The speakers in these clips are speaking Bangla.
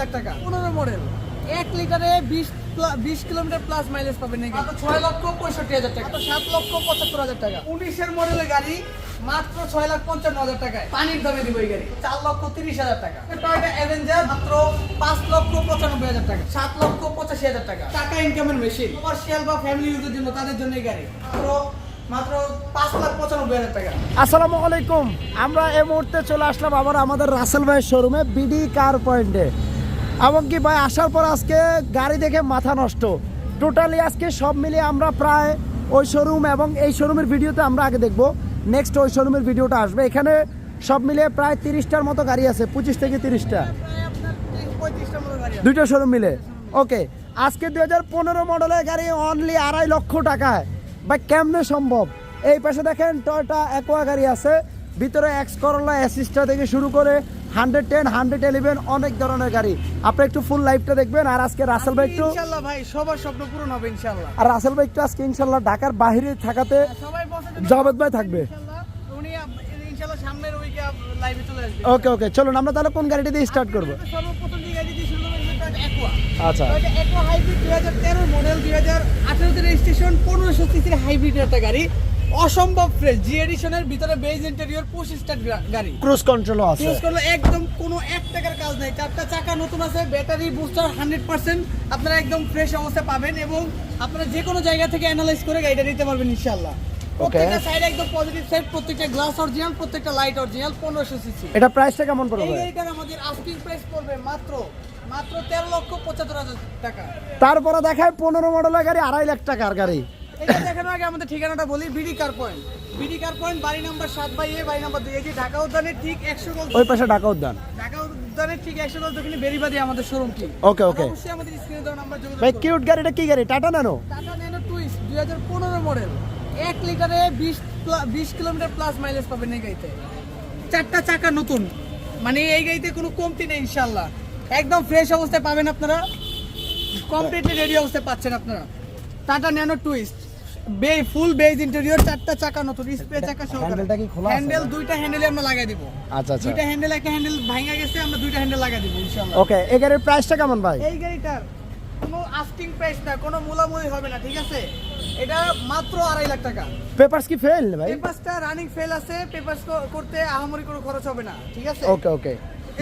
লাখ টাকা। পনেরো মডেল। এক লিটারে বিশ বিশ কিলোমিটার প্লাস মাইলেজ পাবেন নাকি? ছয় লক্ষ পঁয়ষট্টি হাজার টাকা। সাত লক্ষ পঁচাত্তর হাজার টাকা। উনিশের মডেলের গাড়ি মাত্র ছয় লাখ পঞ্চান্ন হাজার টাকায়। পানির দামে দিব এই গাড়ি। চার লক্ষ তিরিশ হাজার টাকা। টয়টা অ্যাভেঞ্জার মাত্র পাঁচ লক্ষ পঁচানব্বই হাজার টাকা। সাত লক্ষ পঁচাশি হাজার টাকা। টাকা ইনকামের মেশিন কমার্শিয়াল বা ফ্যামিলি ইউজের জন্য তাদের জন্য এই গাড়ি। মাত্র মাত্র পাঁচ লাখ পঁচানব্বই হাজার টাকা। আসসালামু আলাইকুম। আমরা এই মুহূর্তে চলে আসলাম আবার আমাদের রাসেল ভাইয়ের শোরুমে বিডি কার পয়েন্টে এমনকি ভাই আসার পর আজকে গাড়ি দেখে মাথা নষ্ট। টোটালি আজকে সব মিলিয়ে আমরা প্রায় ওই শোরুম এবং এই শোরুমের ভিডিওতে আমরা আগে দেখব। নেক্সট ওই শোরুমের ভিডিওটা আসবে। এখানে সব মিলিয়ে প্রায় তিরিশটার মতো গাড়ি আছে পঁচিশ থেকে তিরিশটা। দুইটা শোরুম মিলে। ওকে আজকে দুই হাজার পনেরো মডেলের গাড়ি অনলি আড়াই লক্ষ টাকায়। বা কেমনে সম্ভব? এই পাশে দেখেন টয়টা অ্যাকোয়া গাড়ি আছে। ভিতরে এক্স করলা অ্যাসিস্টা থেকে শুরু করে হান্ড্রেড টেন হান্ড্রেড ইলেভেন অনেক ধরনের গাড়ি। আপনি একটু ফুল লাইফটা দেখবেন আর আজকে রাসেল ভাই একটু ভাই সবার স্বপ্ন পূরণ হবে ইনশাল্লাহ। আর রাসেল ভাই একটু আজকে ইনশাল্লাহ ঢাকার বাইরে থাকাতে যদি- জাভেদ ভাই থাকবে। উনি আপ- সামনের উইকে লাইভে চলে আসবে। ওকে ওকে চলুন আমরা তাহলে কোন গাড়িটা দিয়ে স্টার্ট করব? সর্বপ্রথম যে গাড়ি দিয়ে শুরু করবেন সেটা হচ্ছে আচ্ছা। এটা Aqua hybrid 2013 মডেল 2018 তে রেজিস্ট্রেশন 1500 সিসির হাইব্রিড একটা গাড়ি। অসম্ভব ফ্রেশ জি এডিশনের ভিতরে বেজ ইন্টেরিয়র পুশ স্টার্ট গাড়ি। ক্রুজ কন্ট্রোলও আছে। ইউজ করলে একদম কোনো এক টাকার কাজ নাই। চারটা চাকা নতুন আছে ব্যাটারি বুস্টার হান্ড্রেড পার্সেন্ট আপনারা একদম ফ্রেশ অবস্থা পাবেন এবং আপনারা যে কোনো জায়গা থেকে অ্যানালাইজ করে গাড়িটা নিতে পারবেন ইনশাল্লাহ প্রত্যেকটা সাইড একদম পজিটিভ সাইড প্রত্যেকটা গ্লাস অরিজিনাল প্রত্যেকটা লাইট অরিজিনাল পনেরোশো সিসি এটা প্রাইসটা কেমন পড়বে? এই আমাদের আস্কিং প্রাইস পড়বে মাত্র মাত্র তেরো লক্ষ পঁচাত্তর হাজার টাকা। তারপরে দেখায় পনেরো মডেলের গাড়ি আড়াই লাখ টাকার গাড়ি। এটা দেখানোর আগে আমাদের ঠিকানাটা বলি BD car point. BD car point বাড়ি নাম্বার সাত বাই এ বাড়ি নাম্বার দুই। এই যে ঢাকা উদ্যানের ঠিক একশো গোল ওই পাশে ঢাকা উদ্যান। ঢাকা উদ্যানের ঠিক একশো গোল দক্ষিণে বেরিবাদি আমাদের শোরুমটি ওকে ওকে অবশ্যই আমাদের স্ক্রিনে দেওয়া নাম্বার যোগাযোগ ভাই কিউট গাড়িটা কি গাড়ি? টাটা নানো টাটা ন্যানো টুইস্ট দুই হাজার পনেরো মডেল এক লিটারে বিশ বিশ কিলোমিটার প্লাস মাইলেজ পাবেন এই গাড়িতে। চারটা চাকা নতুন। মানে এই গাড়িতে কোনো কমতি নেই ইনশাল্লাহ একদম ফ্রেশ অবস্থায় পাবেন আপনারা। কমপ্লিটলি রেডি অবস্থায় পাচ্ছেন আপনারা। টাটা ন্যানো টুইস্ট বে ফুল বেজ ইন্টেরিয়র চারটা চাকা নতুন স্প্রে চাকা হ্যান্ডেলটা কি খোলা হ্যান্ডেল দুইটা হ্যান্ডেলে আমরা লাগাই দিব। আচ্ছা আচ্ছা। দুইটা হ্যান্ডেল একটা হ্যান্ডেল ভাঙা গেছে আমরা দুইটা হ্যান্ডেল লাগাই দিব ইনশাল্লাহ ওকে এই গাড়ির প্রাইসটা কেমন ভাই? এই গাড়িটার কোনো আস্কিং প্রাইস না কোনো মূলামূলি হবে না ঠিক আছে? এটা মাত্র আড়াই লাখ টাকা। পেপারস কি ফেল ভাই? পেপারসটা রানিং ফেল আছে পেপারস করতে আহামরি কোনো খরচ হবে না ঠিক আছে? ওকে ওকে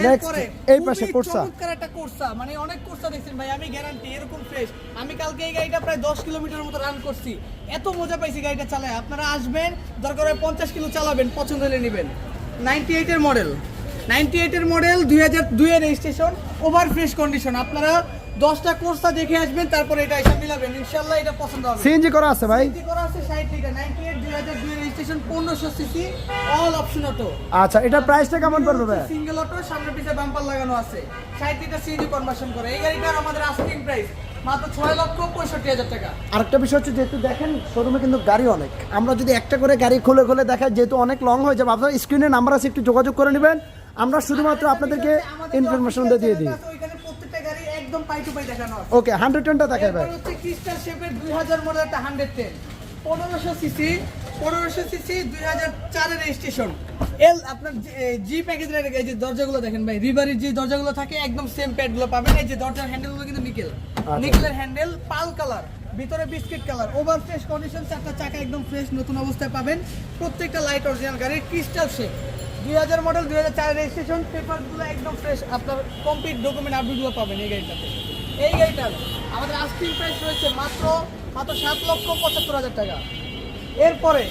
নেক্সট এই পাশে কোর্সা। চমৎকার একটা কোর্সা। মানে অনেক কোর্সা দেখছেন ভাই আমি গ্যারান্টি এরকম ফ্রেশ আমি কালকে এই গাড়িটা প্রায় দশ কিলোমিটার মতো রান করছি। এত মজা পাইছি গাড়িটা চালায়। আপনারা আসবেন দরকার হয় পঞ্চাশ কিলো চালাবেন পছন্দ হলে নেবেন। নাইনটি এইটের মডেল নাইনটি এইটের মডেল দুই হাজার দুইয়ের রেজিস্ট্রেশন ওভার ফ্রেশ কন্ডিশন আপনারা দশটা কোর্সা দেখে আসবেন তারপরে এটা এসে মিলাবেন। ইনশাল্লাহ এটা পছন্দ হবে। সিএনজি করা আছে ভাই? সিএনজি করা আছে 60 litre 98 2002 registration 1500 CC all option auto আচ্ছা এটার প্রাইসটা কেমন পড়বে ভাই? সিঙ্গেল অটো সামনে পিছে বাম্পার লাগানো আছে। 60 লিটার সিএনজি কনভার্সন করে। এই গাড়িটার আমাদের আস্কিং প্রাইস মাত্র 6 লক্ষ 65 হাজার টাকা। আরেকটা বিষয় হচ্ছে যেহেতু দেখেন শোরুমে কিন্তু গাড়ি অনেক। আমরা যদি একটা করে গাড়ি খুলে খুলে দেখাই যেহেতু অনেক লং হয়ে যাবে আপনার স্ক্রিনে নাম্বার আছে একটু যোগাযোগ করে নেবেন। আমরা শুধুমাত্র আপনাদেরকে আমাদের ইনফরমেশন দিয়ে দিই channel আছে, ওইখানে প্রত্যেকটা গাড়ি একদম পাই টু পাই দেখানো আছে। ওকে টেনটা দেখাই ভাই। হচ্ছে ক্রিস্টাল শেপের 2000 মডেল একটা 110 1500 সিসি 1500 সিসি 2004 এর রেজিস্ট্রেশন এল আপনার জি প্যাকেজের এই যে দরজাগুলো দেখেন ভাই রিভারের যে দরজাগুলো থাকে একদম সেম প্যাডগুলো পাবেন। এই যে দরজার হ্যান্ডেলগুলো কিন্তু নিকেল নিকেলের হ্যান্ডেল পাল কালার ভিতরে biscuit colour over fresh condition চারটা চাকা একদম ফ্রেশ নতুন অবস্থায় পাবেন। প্রত্যেকটা লাইট অরিজিনাল গাড়ির ক্রিস্টাল শেপ দুই হাজার মডেল দুই হাজার চার রেজিস্ট্রেশন পেপারগুলো একদম ফ্রেশ আপনার কমপ্লিট ডকুমেন্ট আপডেটগুলো পাবেন এই গাড়িটাতে। এই গাড়িটার আমাদের আস্কিং প্রাইস রয়েছে মাত্র মাত্র সাত লক্ষ পঁচাত্তর হাজার টাকা। এরপরে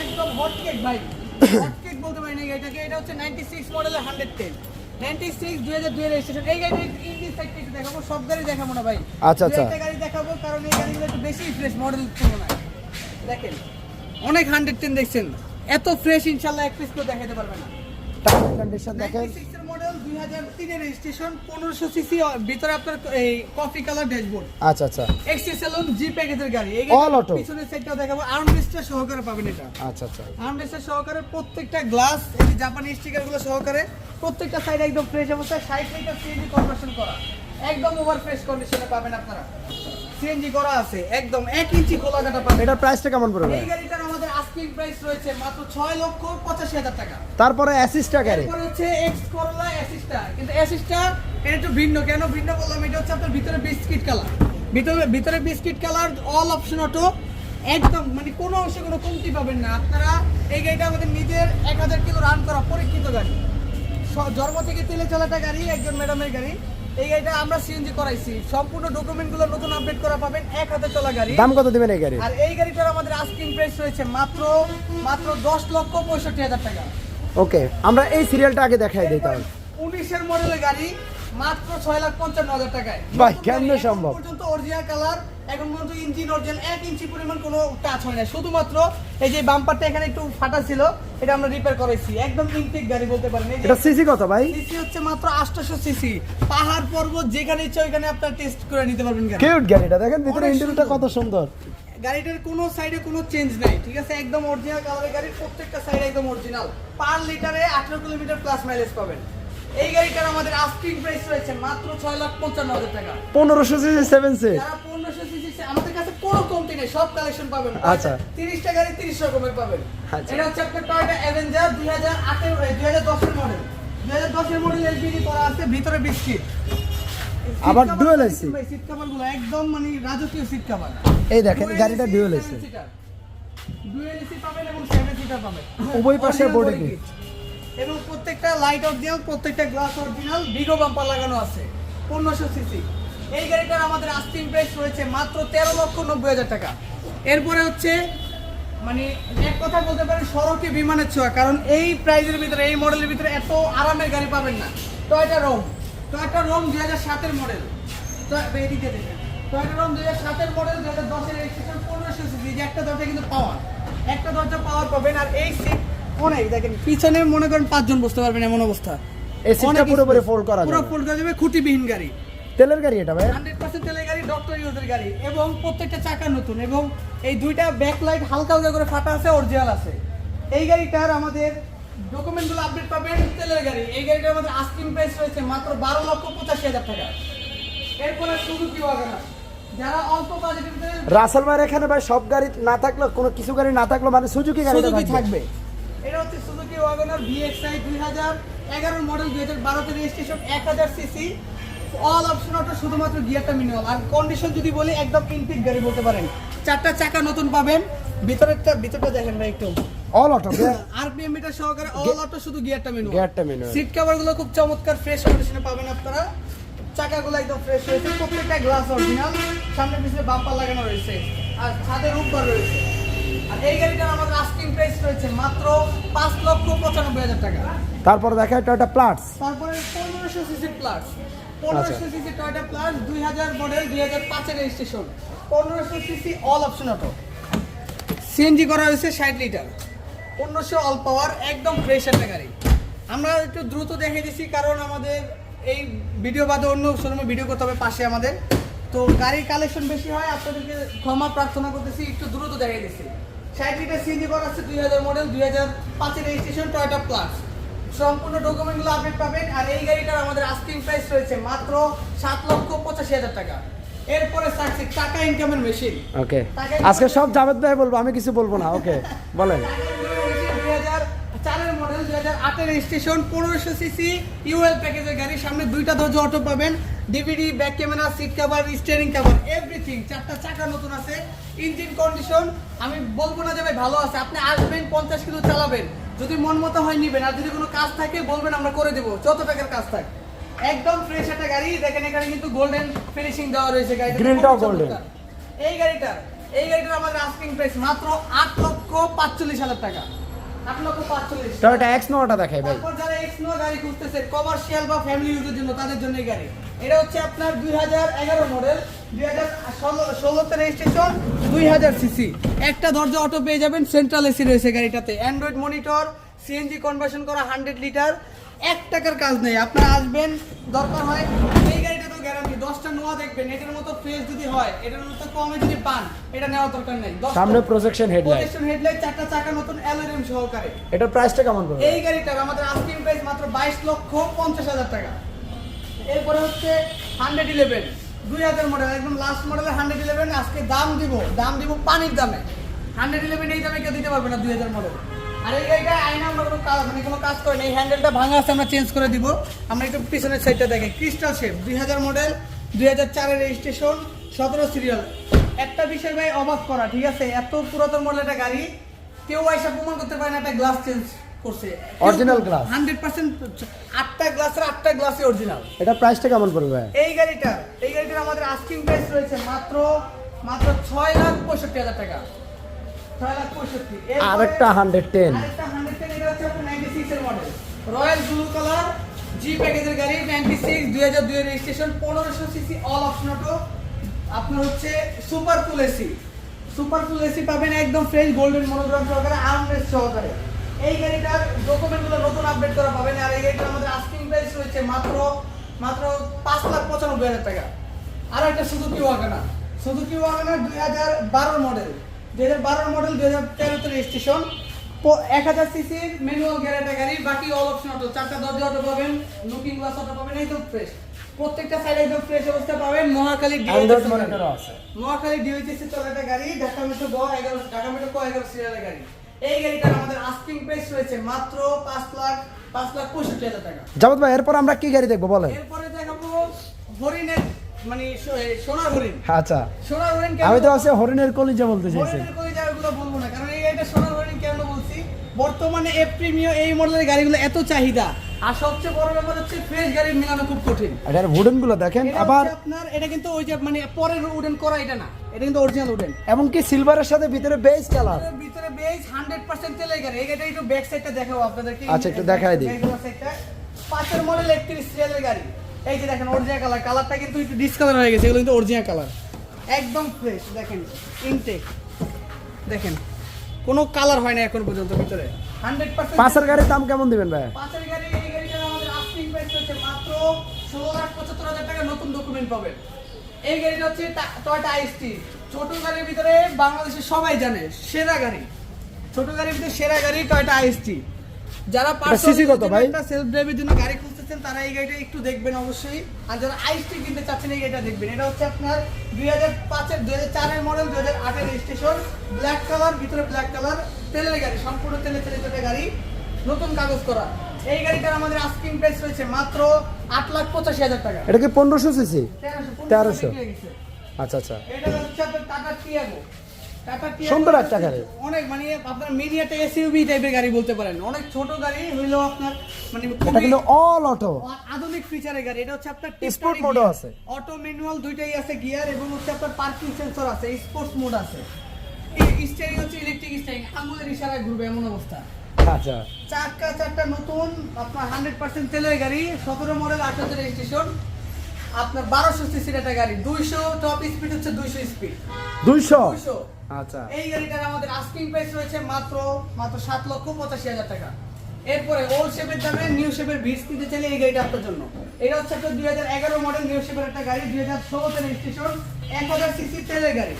একদম হটকেক ভাই হটকেক বলতে পারি না এই গাড়িটাকে এটা হচ্ছে নাইনটি সিক্স মডেলের হান্ড্রেড টেন নাইনটি সিক্স দুই হাজার দুই রেজিস্ট্রেশন এই গাড়িটা ইঞ্জিন সাইডটা একটু দেখাবো সব গাড়ি দেখাবো না ভাই। আচ্ছা, আচ্ছা। একটা গাড়ি দেখাবো কারণ এই গাড়িগুলো একটু বেশি ফ্রেশ মডেল তুলনায়। দেখেন অনেক হান্ড্রেড টেন দেখছেন। এত ফ্রেশ ইনশাল্লাহ এক পিস করে দেখাতে পারবে না। কন্ডিশন দেখেন। মডেল 2003 এর রেজিস্ট্রেশন 1500 সিসি ভিতরে আপনার এই কফি কালার ড্যাশবোর্ড আচ্ছা আচ্ছা। এক্সি সেলুন জি প্যাকেজের গাড়ি। এই All auto? পিছনের সাইডটাও দেখাবো। আর্মরেস্টার সহকারে পাবেন এটা। আচ্ছা আচ্ছা। সহকারে প্রত্যেকটা গ্লাস এই যে জাপানি স্টিকারগুলো সহকারে প্রত্যেকটা সাইড একদম ফ্রেশ অবস্থায়। 60 লিটার সিএনজি কনভার্সন করা। একদম ওভার ফ্রেশ কন্ডিশনে পাবেন আপনারা। সিএনজি করা আছে। একদম 1 ইঞ্চি খোলা কাটা পাবেন। এটার প্রাইসটা কেমন পড়বে? এই গাড়িটার আস্কিং প্রাইস রয়েছে মাত্র 6 লক্ষ 85 হাজার টাকা। তারপরে অ্যাসিস্টা গাড়ি এরপর হচ্ছে এক্স করলা অ্যাসিস্টা কিন্তু অ্যাসিস্টা এটা একটু ভিন্ন। কেন ভিন্ন বললাম? এটা হচ্ছে আপনার ভিতরে বিস্কিট কালার ভিতরে ভিতরে biscuit colour all option auto একদম মানে কোনো অংশে কোনো কমতি পাবেন না। আপনারা এই গাড়িটা আমাদের নিজের এক হাজার কিলো রান করা পরীক্ষিত গাড়ি। জন্ম থেকে তেলে চলাটা গাড়ি একজন ম্যাডামের গাড়ি। এই গাড়িটা আমরা সিএনজি করাইছি। সম্পূর্ণ ডকুমেন্টগুলো নতুন আপডেট করা পাবেন এক হাতে চলা গাড়ি। দাম কত দিবেন এই গাড়ি আর এই গাড়িটার আমাদের আস্কিং প্রাইস রয়েছে মাত্র মাত্র দশ লক্ষ পঁয়ষট্টি হাজার টাকা। ওকে আমরা এই সিরিয়ালটা আগে দেখাই দিই তাহলে। উনিশের মডেলের গাড়ি মাত্র ছয় লাখ পঞ্চান্ন হাজার টাকায়। ভাই, কেমনে সম্ভব? পর্যন্ত অরিজিনাল কালার এখন পর্যন্ত ইঞ্জিন অরিজিনাল এক ইঞ্চি পরিমাণ কোনো টাচ হয় না শুধুমাত্র এই যে বাম্পারটা এখানে একটু ফাটা ছিল এটা আমরা রিপেয়ার করেছি একদম ইনটেক গাড়ি বলতে পারেন। এটা সিসি কত ভাই? সিসি হচ্ছে মাত্র আটশোশো সিসি পাহাড় পর্বত যেখানে ইচ্ছা ওইখানে আপনার টেস্ট করে নিতে পারবেন গাড়ি। কিউট গাড়িটা। দেখেন ভিতরে ইন্টেরিয়রটা কত সুন্দর। গাড়িটার কোনো সাইডে কোনো চেঞ্জ নাই ঠিক আছে? একদম অরিজিনাল কালারের গাড়ির প্রত্যেকটা সাইডে একদম অরিজিনাল পার লিটারে আঠারো কিলোমিটার প্লাস মাইলেজ পাবেন। এই গাড়িটার আমাদের আস্কিং প্রাইস রয়েছে মাত্র ছয় লাখ পঞ্চান্ন হাজার টাকা। পনেরোশো সিসি সেভেন সিট যারা পনেরোশো সিসি আমাদের কাছে কোনো কমতি নেই সব কালেকশন পাবেন। আচ্ছা। তিরিশটা গাড়ি তিরিশ রকমের পাবেন। আচ্ছা। এটা হচ্ছে আপনার টয়টা অ্যাভেঞ্জার দুই হাজার আঠেরো দুই হাজার দশের মডেল দুই হাজার দশের মডেল করা আছে ভিতরে বিস্কিট আবার dual AC সিট কভারগুলো একদম মানে রাজকীয় সিট কভার এই দেখেন গাড়িটা এসে ডুয়েল এসি পাবেন এবং সেভেন সিটার পাবেন। উভয় পাশে kit। kit। এবং প্রত্যেকটা লাইট অরিজিনাল প্রত্যেকটা গ্লাস অরিজিনাল বিগো বাম্পার লাগানো আছে, পনেরোশো সিসি এই গাড়িটার আমাদের আস্তিং প্রাইস রয়েছে মাত্র তেরো লক্ষ নব্বই হাজার টাকা। এরপরে হচ্ছে মানে এক কথা বলতে পারেন, সড়কে বিমানের ছোঁয়া, কারণ এই প্রাইজের ভিতরে, এই মডেলের ভিতরে এত আরামের গাড়ি পাবেন না। তো টয়টা রোম টয়টা রোম দুই হাজার সাতের মডেল তো এদিকে দেখেন টয়টা রোম দুই হাজার সাতের মডেল দুই হাজার দশের রেজিস্ট্রেশন পনেরোশো সিসি যে একটা দরজা কিন্তু পাওয়ার একটা দরজা পাওয়ার পাবেন আর এই সিট অনেক দেখেন পিছনে মনে করেন পাঁচজন বসতে পারবেন এমন অবস্থা। এই সিটটা পুরোপুরি fold করা পুরো ফোল্ড করা যাবে খুঁটিবিহীন গাড়ি। তেলের গাড়ি এটা ভাই? হান্ড্রেড পার্সেন্ট তেলের গাড়ি ডক্টর ইউজের গাড়ি এবং প্রত্যেকটা চাকা নতুন এবং এই দুইটা ব্যাকলাইট হালকা হালকা করে ফাটা আছে অরিজিনাল আছে। এই গাড়িটার আমাদের ডকুমেন্টগুলো আপডেট পাবেন তেলের গাড়ি। এই গাড়িটার আমাদের আস্কিং প্রাইস রয়েছে মাত্র বারো লক্ষ পঁচাশি হাজার টাকা। এরপরে সুজুকি ওয়াগনার যারা অল্প বাজেটের রাসেল ভাইয়ের এখানে ভাই সব গাড়ি না থাকলে কোনো কিছু গাড়ি না থাকলে মানে সুজুকি গাড়ি থাকবে। এটা হচ্ছে সুজুকি ওয়াগনার ভিএক্সআই দুই হাজার এগারো মডেল দুই হাজার বারোতে রেজিস্ট্রেশন এক হাজার সিসি অল অপশন অটো শুধুমাত্র গিয়ারটা মিনিমাম আর কন্ডিশন যদি বলি একদম ইনপিক গাড়ি বলতে পারেন। চারটা চাকা নতুন পাবেন। ভিতরেরটা ভিতরটা দেখেন ভাই একটু। অল অটো আরপিএম মিটার সহকারে অল অটো শুধু গিয়ারটা মিনিমাম গিয়ারটা manual। সিট কভারগুলো খুব চমৎকার ফ্রেশ কন্ডিশনে পাবেন আপনারা। চাকাগুলো একদম ফ্রেশ রয়েছে প্রত্যেকটা গ্লাস অরিজিনাল সামনে পিছনে বাম্পার লাগানো রয়েছে। আর ছাদে রূপবার রয়েছে। এই গাড়িটার আমাদের আস্কিং প্রাইস রয়েছে মাত্র পাঁচ লক্ষ পঁচানব্বই হাজার টাকা। তারপর দেখা টয়টা প্লাটস তারপরে পনেরোশো সিসি প্লাস পনেরোশো সিসি টয়টা প্লাস দুই হাজার মডেল দুই হাজার পাঁচের রেজিস্ট্রেশন পনেরোশো CC all option auto CNG করা হয়েছে ষাট লিটার পনেরোশো অল পাওয়ার একদম ফ্রেশ একটা গাড়ি। আমরা একটু দ্রুত দেখে দিচ্ছি কারণ আমাদের এই ভিডিও বাদে অন্য শোরুমে ভিডিও করতে হবে পাশে আমাদের। তো গাড়ির কালেকশন বেশি হয় আপনাদেরকে ক্ষমা প্রার্থনা করতেছি একটু দ্রুত দেখে দিচ্ছি ষাট লিটার সিএনজি করা আছে দুই হাজার মডেল দুই হাজার পাঁচের রেজিস্ট্রেশন টয়টা প্লাস সম্পূর্ণ ডকুমেন্টগুলো আপডেট পাবেন। আর এই গাড়িটার আমাদের আস্তিং প্রাইস রয়েছে মাত্র সাত লক্ষ পঁচাশি হাজার টাকা। এরপরে টাকা ইনকামের মেশিন ওকে আজকে সব জাভেদ ভাই বলব আমি কিছু বলব না। ওকে বলেন। আটের স্টেশন পনেরোশো সিসি ইউএল প্যাকেজের গাড়ি। সামনে দুইটা দরজা অটো পাবেন। DVD back camera seat cover steering cover everything চারটা চাকা নতুন আছে। ইঞ্জিন কন্ডিশন আমি বলব না যে ভাই ভালো আছে। আপনি আসবেন পঞ্চাশ কিলো চালাবেন। যদি মন মতো হয় নিবেন। আর যদি কোনো কাজ থাকে বলবেন আমরা করে দেবো। যত টাকার কাজ থাকে। একদম ফ্রেশ একটা গাড়ি। দেখেন এখানে কিন্তু গোল্ডেন ফিনিশিং দেওয়া রয়েছে গাড়িটা খুবই এই গাড়িটা এই গাড়িটার আমাদের আস্কিং প্রাইস মাত্র আট লক্ষ পাঁচচল্লিশ হাজার টাকা। টয়টা এক্স নোটা দেখাই ভাই। তারপর যারা এক্স নো গাড়ি খুঁজতেছে কমার্শিয়াল বা ফ্যামিলি ইউজের জন্য তাদের জন্য এই গাড়ি। এটা হচ্ছে আপনার দুই হাজার এগারো মডেল দুই হাজার ষোলোতে রেজিস্ট্রেশন দুই হাজার সিসি একটা দরজা অটো পেয়ে যাবেন সেন্ট্রাল এসি রয়েছে গাড়িটাতে। অ্যান্ড্রয়েড মনিটর সিএনজি কনভার্সন করা হান্ড্রেড লিটার এক টাকার কাজ নেই আপনারা আসবেন দরকার হয় তো গ্যারান্টি দশটা নোয়া দেখবেন এটার মতো ফ্রেশ যদি হয় এটার মতো কমে যদি পান এটা নেওয়ার দরকার নেই সামনে প্রজেকশন হেডলাইট প্রজেকশন হেডলাইট চারটা চাকা নতুন অ্যালুমিনিয়াম সহকারে। এটার প্রাইসটা কেমন পড়বে? এই গাড়িটার আমাদের আস্কিং প্রাইস মাত্র বাইশ লক্ষ পঞ্চাশ হাজার টাকা। এরপরে হচ্ছে হান্ড্রেড ইলেভেন দুই হাজার মডেল একদম লাস্ট মডেলের হান্ড্রেড ইলেভেন আজকে দাম দিব দাম দিব পানির দামে। হান্ড্রেড ইলেভেন এই দামে কেউ দিতে পারবে না দুই হাজার মডেল আর এই গাড়িটা আইনা আমরা কোনো কাজ মানে কোনো কাজ করি না। এই হ্যান্ডেলটা ভাঙা আছে আমরা চেঞ্জ করে দিব। আমরা একটু পিছনের সাইডটা দেখে ক্রিস্টাল শেপ দুই হাজার মডেল দুই হাজার চারের রেজিস্ট্রেশন সতেরো সিরিয়াল একটা বিষয় ভাই অবাক করা ঠিক আছে? এত পুরাতন মডেল একটা গাড়ি কেউ আইসা প্রমাণ করতে পারে না একটা গ্লাস চেঞ্জ করছে। পার্সেন্ট আটটা গ্লাসের আটটা গ্লাসই অরিজিনাল এটা প্রাইসটা কেমন পড়বে এই গাড়িটা এই গাড়িটার আমাদের আস্কিং প্রাইস রয়েছে মাত্র মাত্র ছয় লাখ পঁয়ষট্টি হাজার টাকা। আরেকটা হান্ড্রেড টেন আরেকটা 110 এটা হচ্ছে আপনার 96 এর model royal blue colour G প্যাকেজের গাড়ি 96 2002 এর registration 1500 CC all option auto আপনার হচ্ছে super cool AC super cool AC পাবেন একদম ফ্রেশ গোল্ডেন মনোগ্রাম সহকারে আর্মরেস্ট সহকারে। এই গাড়িটার ডকুমেন্টগুলো নতুন আপডেট করা পাবেন। আর এই গাড়িটার আমাদের আস্কিং প্রাইস রয়েছে মাত্র মাত্র পাঁচ লাখ পঁচানব্বই হাজার টাকা। আর একটা সুজুকি ওয়াগানা সুজুকি ওয়াগানা দুই হাজার বারোর মডেল দুই হাজার বারোর মডেল দুই হাজার তেরোতে রেজিস্ট্রেশন এক হাজার সিসির ম্যানুয়াল গ্যারেটা গাড়ি বাকি অল অপশন অটো চারটা দরজা অটো পাবেন লুকিং গ্লাস অটো পাবেন একদম ফ্রেশ প্রত্যেকটা সাইড একদম ফ্রেশ অবস্থা পাবেন। মহাকালী মহাখালী ডিওএইচএসি একটা গাড়ি ঢাকা মেট্রো গ এগারো ঢাকা মেট্রো ক এগারো সিরিয়ালের গাড়ি। এই গাড়িটার আমাদের আস্কিং প্রাইস রয়েছে মাত্র পাঁচ লাখ পাঁচ লাখ পঁয়ষট্টি হাজার টাকা। জামাত ভাই এরপর আমরা কি গাড়ি দেখব বলেন? এরপরে দেখাবো হরিণের মানে সোনার হরিণ। আচ্ছা। সোনার হরিণ আমি তো আছে হরিণের কলিজা বলতে চাইছি হরিণের কই যায় বলব না কারণ এই সোনার হরিণ কেন বলছি বর্তমানে এ প্রিমিয় এই মডেলের গাড়িগুলো এত চাহিদা আর সবচেয়ে বড় ব্যাপার হচ্ছে ফ্রেশ গাড়ি মেলানো খুব কঠিন। এটার উডেনগুলো দেখেন এটা আবার আপনার এটা কিন্তু ওই যে মানে পরের উডেন করা এটা না এটা কিন্তু অরিজিনাল উডেন এমনকি সিলভারের সাথে ভিতরে বেস কালার ভিতরে বেস 100% তেলের গাড়ি গাড়িটা একটু ব্যাক সাইডটা দেখাবো আপনাদেরকে। আচ্ছা, একটু দেখাই দিই। পাঁচের মডেল 31 সিরিয়ালের গাড়ি। এই যে দেখেন অরিজিনাল কালার কালারটা কিন্তু একটু ডিসকালার হয়ে গেছে এগুলো কিন্তু অরিজিনাল কালার একদম ফ্রেশ দেখেন ইনটেক দেখেন কোনো কালার হয় না এখন পর্যন্ত ভিতরে। 100% পাঁচের গাড়ির দাম কেমন দিবেন ভাই? পাঁচের গাড়ি এই আমাদের প্রাইস হচ্ছে মাত্র ষোলো লাখ পঁচাত্তর হাজার টাকা নতুন ডকুমেন্ট পাবেন। এই গাড়িটা হচ্ছে টয়টা আইসটি ছোট গাড়ির ভিতরে বাংলাদেশে সবাই জানে সেরা গাড়ি। ছোট গাড়ির ভিতরে সেরা গাড়ি টয়টা আইসটি যারা CC কত ভাই? সেলফ ড্রাইভের জন্য গাড়ি খুঁজতেছেন তারা এই গাড়িটা একটু দেখবেন অবশ্যই। আর যারা আইসটি কিনতে চাচ্ছেন এই গাড়িটা দেখবেন। এটা হচ্ছে আপনার দুই হাজার পাঁচের দুই হাজার চারের মডেল দুই হাজার আটের রেজিস্ট্রেশন ব্ল্যাক কালার ভিতরে ব্ল্যাক কালার তেলের গাড়ি সম্পূর্ণ তেলে চালিত একটা গাড়ি। নতুন কাগজ করা। এই গাড়িটার আমাদের আস্কিং প্রাইস রয়েছে মাত্র আট লাখ পঁচাশি হাজার টাকা। এটা কি পনেরোশো সিসি তেরোশো। আচ্ছা আচ্ছা। এটা হচ্ছে আপনার টাটা টিয়াগো সুন্দর একটা গাড়ি। অনেক মানে আপনার একটা এসইউভি টাইপের গাড়ি বলতে পারেন। অনেক ছোট গাড়ি হইল আপনার মানে এটা কিন্তু অল অটো আধুনিক ফিচারের গাড়ি। এটা হচ্ছে আপনার mode ও আছে। অটো ম্যানুয়াল দুইটাই আছে গিয়ার এবং হচ্ছে আপনার পার্কিং সেন্সর আছে স্পোর্টস মোড আছে। স্টিয়ারিং হচ্ছে ইলেকট্রিক স্টিয়ারিং আঙুলের ইশারায় ঘুরবে এমন অবস্থা। আচ্ছা। চাকা চারটা নতুন আপনার হান্ড্রেড পার্সেন্ট তেলের গাড়ি সতেরো মডেল আঠারো রেজিস্ট্রেশন আপনার বারোশো সিসির একটা গাড়ি দুইশো টপ স্পিড হচ্ছে দুইশো স্পিড দুইশো? দুইশো। আচ্ছা। এই গাড়িটার আমাদের আস্কিং প্রাইস রয়েছে মাত্র মাত্র সাত লক্ষ পঁচাশি হাজার টাকা। এরপরে ওল্ড শেপের দামে নিউ শেপের ভিস নিতে চাইলে এই গাড়িটা আপনার জন্য। এটা হচ্ছে আপনার দুই হাজার এগারো মডেল নিউ শেপের একটা গাড়ি, দুই হাজার ষোলোতে রেজিস্ট্রেশন এক হাজার সিসি তেলের গাড়ি।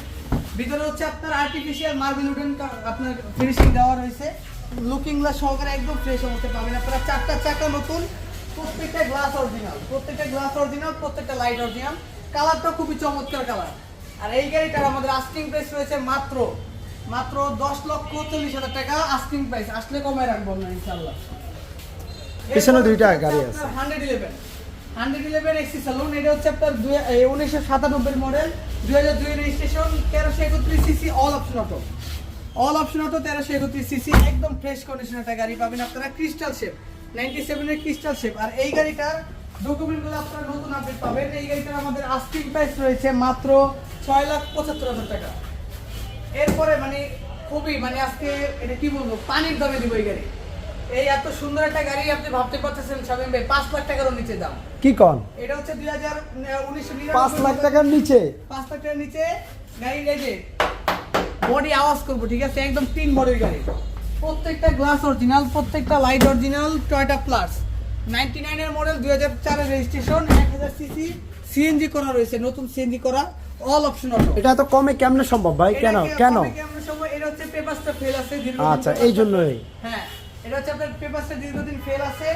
ভিতরে হচ্ছে আপনার আর্টিফিশিয়াল মার্বেল উডেন আপনার ফিনিশিং দেওয়া রয়েছে। লুকিং গ্লাস সহকারে একদম ফ্রেশ অবস্থা পাবেন আপনারা। চারটা চাকা নতুন, প্রত্যেকটা গ্লাস অরিজিনাল প্রত্যেকটা গ্লাস অরিজিনাল প্রত্যেকটা লাইট অরিজিনাল কালারটা খুবই চমৎকার কালার আর এই গাড়িটার আমাদের আস্কিং প্রাইস রয়েছে মাত্র মাত্র দশ লক্ষ চল্লিশ হাজার টাকা আস্কিং প্রাইস আসলে কমায় রাখব না ইনশাল্লাহ পিছনে দুইটা গাড়ি আছে। হান্ড্রেড ইলেভেন হান্ড্রেড ইলেভেন এক্সি সালুন এটা হচ্ছে আপনার উনিশশো সাতানব্বই মডেল দুই হাজার দুই রেজিস্ট্রেশন তেরোশো একত্রিশ CC all option auto all option auto তেরোশো একত্রিশ সিসি একদম ফ্রেশ কন্ডিশন একটা গাড়ি পাবেন আপনারা ক্রিস্টাল শেপ নাইনটি সেভেনের ক্রিস্টাল শেপ আর এই গাড়িটার ডকুমেন্টগুলো আপনারা নতুন আপডেট পাবেন। এই গাড়িটার আমাদের আস্কিং প্রাইস রয়েছে মাত্র ছয় লাখ পঁচাত্তর হাজার টাকা। এরপরে মানে খুবই মানে আজকে এটা কি বলব পানির দামে দিব এই গাড়ি। এই এত সুন্দর একটা গাড়ি আপনি ভাবতে পারতেছেন শামিম ভাই পাঁচ লাখ টাকারও নিচে দাম। কি কন? এটা হচ্ছে দুই হাজার উনিশশো পাঁচ লাখ টাকার নিচে? পাঁচ লাখ টাকার নিচে গাড়ি যে বডি আওয়াজ করব ঠিক আছে? একদম তিন বডির গাড়ি। প্রত্যেকটা গ্লাস অরিজিনাল প্রত্যেকটা light original Toyota plus ninety নাইনের মডেল দুই হাজার চারের রেজিস্ট্রেশন এক হাজার সিসি সিএনজি করা রয়েছে নতুন সিএনজি করা। অল অপশন অটো এটা এত কমে কেমনে সম্ভব ভাই? কেন? কেন? অনেকে আমরা এটা হচ্ছে পেপারসটা ফেল আছে আচ্ছা এই জন্যই। হ্যাঁ এটা হচ্ছে আপনার পেপারসটা দীর্ঘদিন ফেল আছে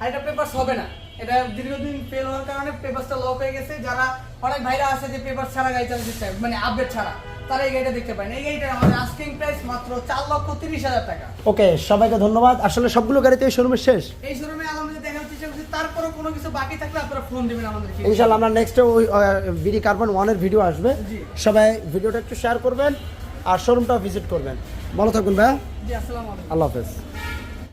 আর এটা পেপারস হবে না। এটা দীর্ঘদিন ফেল হওয়ার কারণে পেপারসটা লক হয়ে গেছে। যারা অনেক ভাইরা আছে যে পেপার ছাড়া গাড়ি চালাতে চায় মানে আপডেট ছাড়া তারা এই গাড়িটা দেখতে পারেন। এই গাড়িটার আমাদের আস্কিং প্রাইস মাত্র চার লক্ষ তিরিশ হাজার টাকা। ওকে সবাইকে ধন্যবাদ। আসলে সবগুলো গাড়িতে এই শোরুমের শেষ? এই শোরুমে আলহামদুলিল্লাহ করছি তারপরে কোনো কিছু বাকি থাকলে আপনারা ফোন দিবেন আমাদেরকে ইনশাল্লাহ আমরা নেক্সট ওই বিডি কার্বন ওয়ানের ভিডিও আসবে। সবাই ভিডিওটা একটু শেয়ার করবেন আর শোরুমটাও ভিজিট করবেন। ভালো থাকুন ভাইয়া জি আসসালামু আলাইকুম। আল্লাহ হাফেজ।